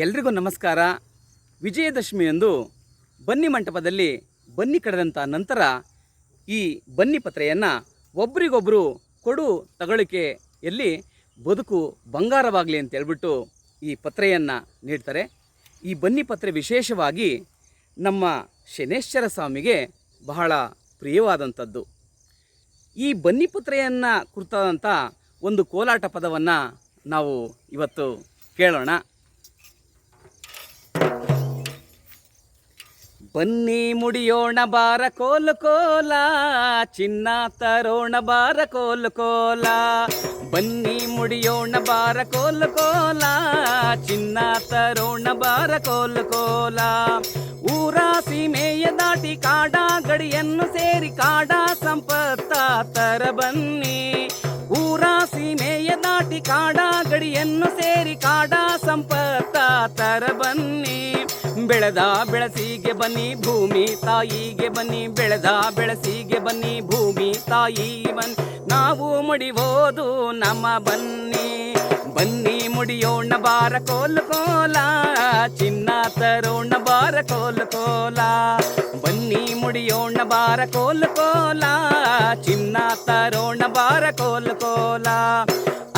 ಎಲ್ರಿಗೂ ನಮಸ್ಕಾರ. ವಿಜಯದಶಮಿಯಂದು ಬನ್ನಿ ಮಂಟಪದಲ್ಲಿ ಬನ್ನಿ ಕಡೆದಂಥ ನಂತರ ಈ ಬನ್ನಿ ಪತ್ರೆಯನ್ನು ಒಬ್ರಿಗೊಬ್ಬರು ಕೊಡು ತಗೊಳಿಕೆಯಲ್ಲಿ ಬದುಕು ಬಂಗಾರವಾಗಲಿ ಅಂತ ಹೇಳ್ಬಿಟ್ಟು ಈ ಪತ್ರೆಯನ್ನು ನೀಡ್ತಾರೆ. ಈ ಬನ್ನಿ ಪತ್ರೆ ವಿಶೇಷವಾಗಿ ನಮ್ಮ ಶನೇಶ್ವರ ಸ್ವಾಮಿಗೆ ಬಹಳ ಪ್ರಿಯವಾದಂಥದ್ದು. ಈ ಬನ್ನಿಪತ್ರೆಯನ್ನು ಕುರಿತಾದಂಥ ಒಂದು ಕೋಲಾಟ ಪದವನ್ನು ನಾವು ಇವತ್ತು ಕೇಳೋಣ. ಬನ್ನಿ ಮುಡಿಯೋಣ ಬಾರ ಕೋಲು ಕೋಲ, ಚಿನ್ನ ತರೋಣ ಬಾರ ಕೋಲು ಕೋಲ. ಬನ್ನಿ ಮುಡಿಯೋಣ ಬಾರ ಕೋಲು ಕೋಲ, ಚಿನ್ನ ತರೋಣ ಬಾರ ಕೋಲು ಕೋಲ. ಊರ ಸೀಮೆಯ ದಾಟಿ ಕಾಡ, ಗಡಿಯನ್ನು ಸೇರಿ ಕಾಡ ಸಂಪತ್ತ ತರ ಬನ್ನಿ. ಊರ ಸೀಮೆಯ ದಾಟಿ ಕಾಡ, ಗಡಿಯನ್ನು ಸೇರಿ ಕಾಡ ಸಂಪತ್ತ ತರ ಬನ್ನಿ. ಬೆಳೆದ ಬೆಳಸಿಗೆ ಬನ್ನಿ ಭೂಮಿ, ತಾಯಿಗೆ ಬನ್ನಿ ಬೆಳೆದ ಬೆಳಸಿಗೆ ಬನ್ನಿ ಭೂಮಿ, ತಾಯಿ ಬನ್ನಿ ನಾವು ಮುಡಿಬೋದು ನಮ್ಮ ಬನ್ನಿ. ಬನ್ನಿ ಮುಡಿಯೋಣ ಬಾರ ಕೋಲು ಕೋಲ, ಚಿನ್ನ ತರೋಣ ಬಾರ ಕೋಲು ಕೋಲ. ಬನ್ನಿ ಮುಡಿಯೋಣ ಬಾರ ಕೋಲು ಕೋಲ, ಚಿನ್ನ ತರೋಣ ಬಾರ ಕೋಲು ಕೋಲ.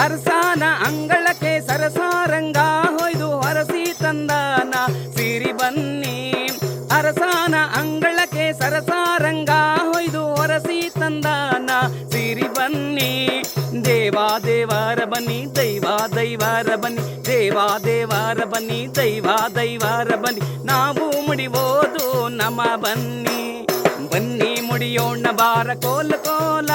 ಅರಸಾನ ಅಂಗಳಕ್ಕೆ ಸರಸಾರಂಗ ಹೊಯ್ದು ಹೊರಸಿ ತಂದಾನ ಸಿರಿ ಬನ್ನಿ ಅರಸಾನ ಅಂಗಳಕ್ಕೆ ಸರಸಾರಂಗ ಹೊಯ್ದು ಹೊರಸಿ ತಂದಾನ ಸಿರಿ ಬನ್ನಿ ದೇವಾ ದೇವಾರ ಬನ್ನಿ ದೈವ ದೈವಾರ ಬನ್ನಿ ದೇವಾ ದೇವಾರ ಬನ್ನಿ ದೈವ ದೈವಾರ ಬನ್ನಿ ನಾವು ಮುಡಿಬೋದು ನಮ್ಮ ಬನ್ನಿ ಬನ್ನಿ ಮುಡಿಯೋಣ ಬಾರ ಕೋಲ ಕೋಲ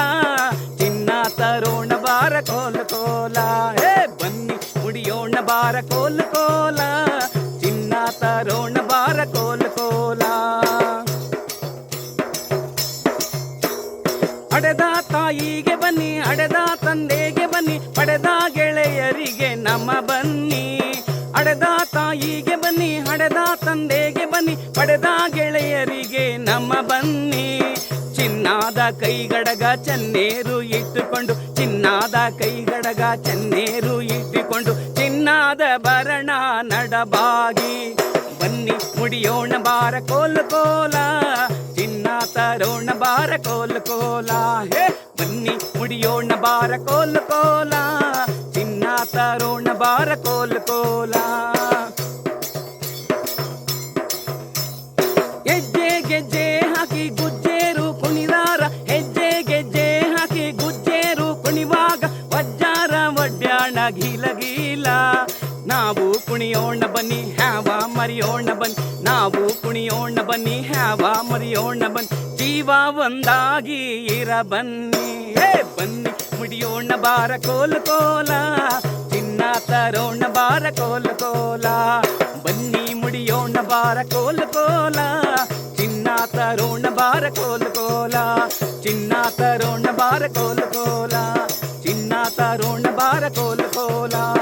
ಚಿನ್ನ ತರೋಣ ಬಾರ ಕೋಲ ಕೋಲ ಹೇ ಬನ್ನಿ ಮುಡಿಯೋಣ ಬಾರ ಕೋಲ ಕೋಲ ತರೋಣ ಬಾರ ಕೋಲ ಕೋಲ. ಅಡೆದ ತಾಯಿಗೆ ಬನ್ನಿ ಅಡೆದ ತಂದೆಗೆ ಬನ್ನಿ ಪಡೆದ ಗೆಳೆಯರಿಗೆ ನಮ್ಮ ಬನ್ನಿ. ಅಡೆದ ತಾಯಿಗೆ ಬನ್ನಿ ಅಡೆದಾ ತಂದೆಗೆ ಬನ್ನಿ ಪಡೆದ ಗೆಳೆಯರಿಗೆ ನಮ್ಮ ಬನ್ನಿ. ಚಿನ್ನಾದ ಕೈಗಡಗ ಚನ್ನೇರು ಇಟ್ಟುಕೊಂಡು, ಚಿನ್ನಾದ ಕೈಗಡಗ ಚನ್ನೇರು ಇಟ್ಟುಕೊಂಡು ಚಿನ್ನಾದ ಭರಣ ನಡಬಾಗಿ ಬನ್ನಿ ಮುಡಿಯೋಣ ಬಾರ ಕೋಲ ಕೋಲ ಚಿನ್ನ ತರೋಣ ಬಾರ ಕೋಲ ಕೋಲ ಹೇ ಬನ್ನಿ ಮುಡಿಯೋಣ ಬಾರ ಕೋಲ ಕೋಲ ಚಿನ್ನ ತರೋಣ ಬಾರ ಕೋಲ ಕೋಲ ಗೀಲ ನಾವು ಕುಣಿಯೋಣ ಬನ್ನಿ, ಹ್ಯಾವ ಮರಿಯೋಣ ಬನ್ನಿ. ನಾವು ಕುಣಿಯೋಣ ಬನ್ನಿ, ಹ್ಯಾವ ಮರಿಯೋಣ ಬನ್ನಿ. ಜೀವ ಒಂದಾಗಿ ಇರ ಬನ್ನಿ. ಹೇ, ಬನ್ನಿ, ಮುಡಿಯೋಣ ಬಾರ ಕೋಲ ಕೋಲ. ಚಿನ್ನ ತರೋಣ ಬಾರ ಕೋಲ ಕೋಲ. ಬನ್ನಿ, ಮುಡಿಯೋಣ ಬಾರ ಕೋಲ ಕೋಲ. ಚಿನ್ನ ತರೋಣ ಬಾರ ಕೋಲ ಕೋಲ. ಚಿನ್ನ ತರೋಣ ಬಾರ ಕೋಲ ಕೋಲ. ಚಿನ್ನ ತರೋಣ ಬಾರ ಕೋಲ ಕೋಲ.